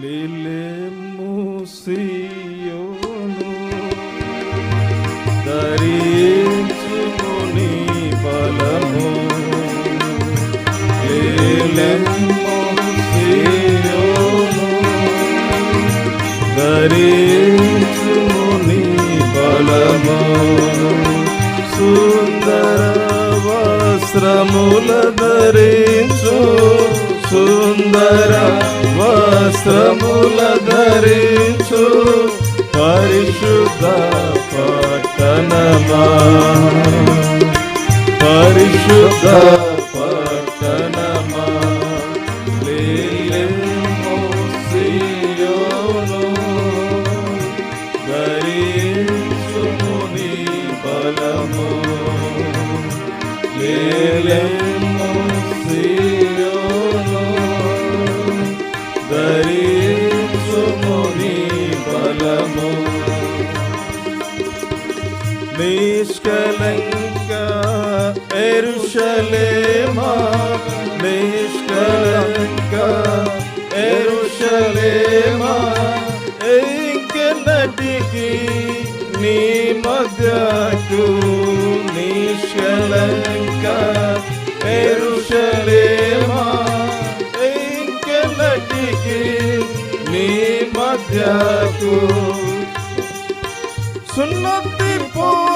లిలెమ్ము సియోను ధరించుము నీ బలము. లిలెమ్ము సియోను ధరించుము నీ బలము. సుందర వస్త్రముల ధరించు సుందర వస్త్రముల ధరించు పరిశుద్ధ పట్టణమా. పరిశుద్ధ పట్టణమా. లేలెమ్మో బలము. లేలెమ్మో ఎరుషలేమా నిష్కలంక ఎరుషలేమా ఇంకెన్నటికి నీ మధ్యకు నిష్కలంక ఎరుషలేమా ఇంకెన్నటికి నీ మధ్యకు సున్నతి పొందని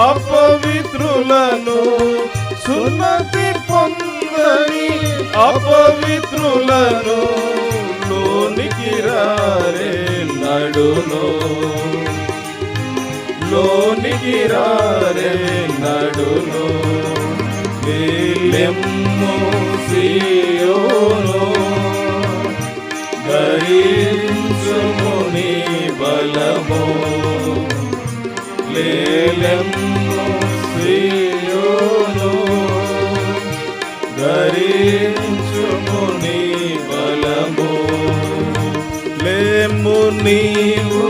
అపవిత్రులను సున్నతి పొందని అపవిత్రులను లోనికి రారే నడును. లోనికి రారే నడును. లేలెమ్ము సియోను. ధరించుము నీ బలము. లేలెమ్ము సియోను ధరించుము నీ బలము. లేము నీవు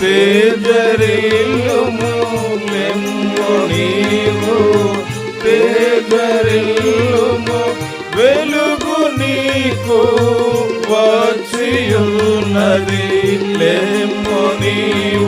తేజరిల్లుము లెమ్ము నీవు తేజరిల్లుము వెలుగు నీకు వచ్చియున్నది లెమ్ము నీవు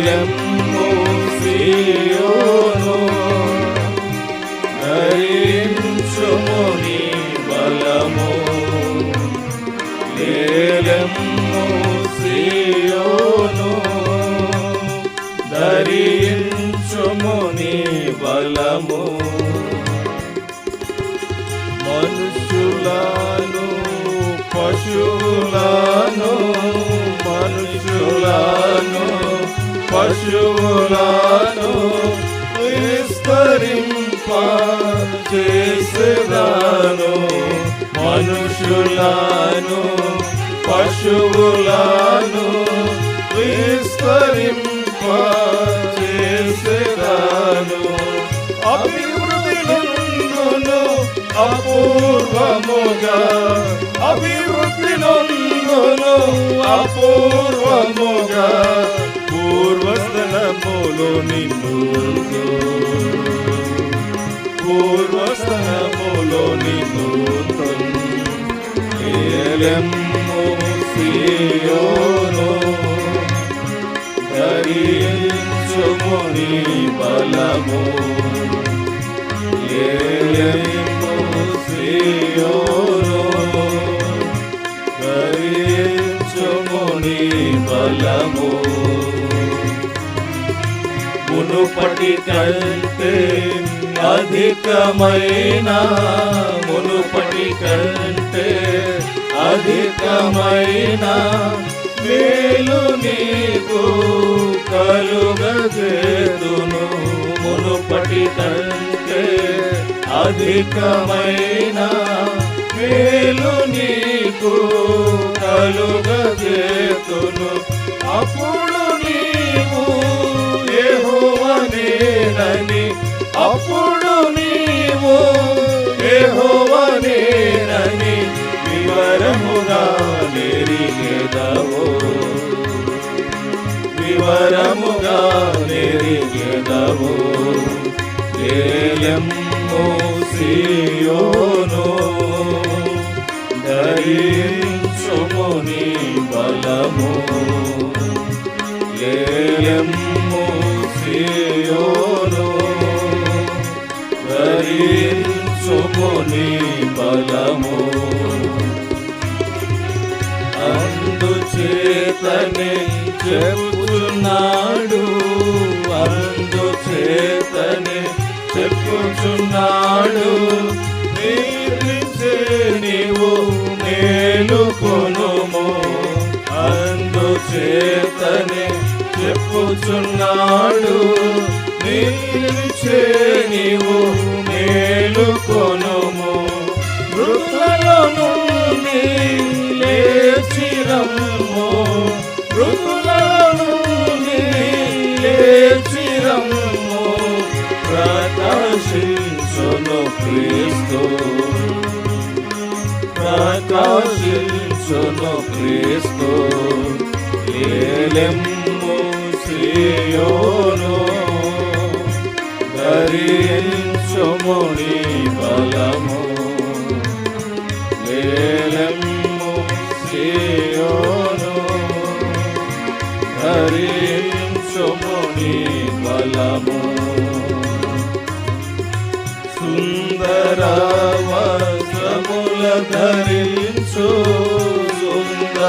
లేలెమ్మో సియోను పశువులను విస్తరింప చేసేదాను మనుషులను పశువులను విస్తరింప చేసేదాను అభివృద్ధిను అపూర్వముగా. అభివృద్ధిను అపూర్వముగా. పూర్వస్థలములో నిన్ను పూర్వస్థలములో నిన్ను ఏలెమ్ము సియోను. ధరించుము నీ బలము. ఏలెమ్ము సియోను. ధరించుము నీ బలము. మునుపటి కంటే అధికమైన మునుపటి కంటే అధికమైన మేలు నీకు కలుగజేదును మునుపటి కంటే అధికమైన మేలు నీ వివరముగా నిరిగెదవు ఏలెమ్ము సియోను ధరించుముని బలము. ఏలెమ్ము సియోను ధరించుముని బలము. అందుచేతనే చెప్పుచున్నాడు అందుచేతనే చెప్పుచున్నాడు. నీవించే నీవు మేలుకొనుము అందుచేతనే చెప్పుచున్నాడు. నీవించే నీవు మేలుకొనుము మృతులలో నుండి లేచిరమ్ము క్రీస్తు. ప్రకాశించును క్రీస్తు. ఏలెమ్ము శ్రీయోను ధరించుముని బలము. సుందర ధరించు సుందర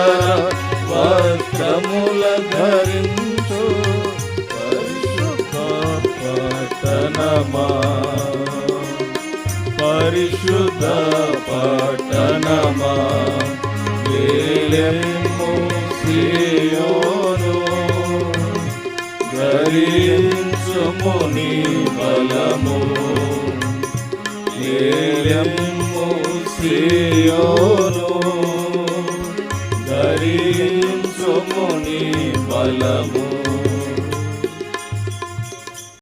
వస్త్రముల ధరించు పరిశుద్ధ పరిశుద్ధ పట్టణమా ఏలెమ్ము సియోను బలము. ఏలెమ్ము సియోను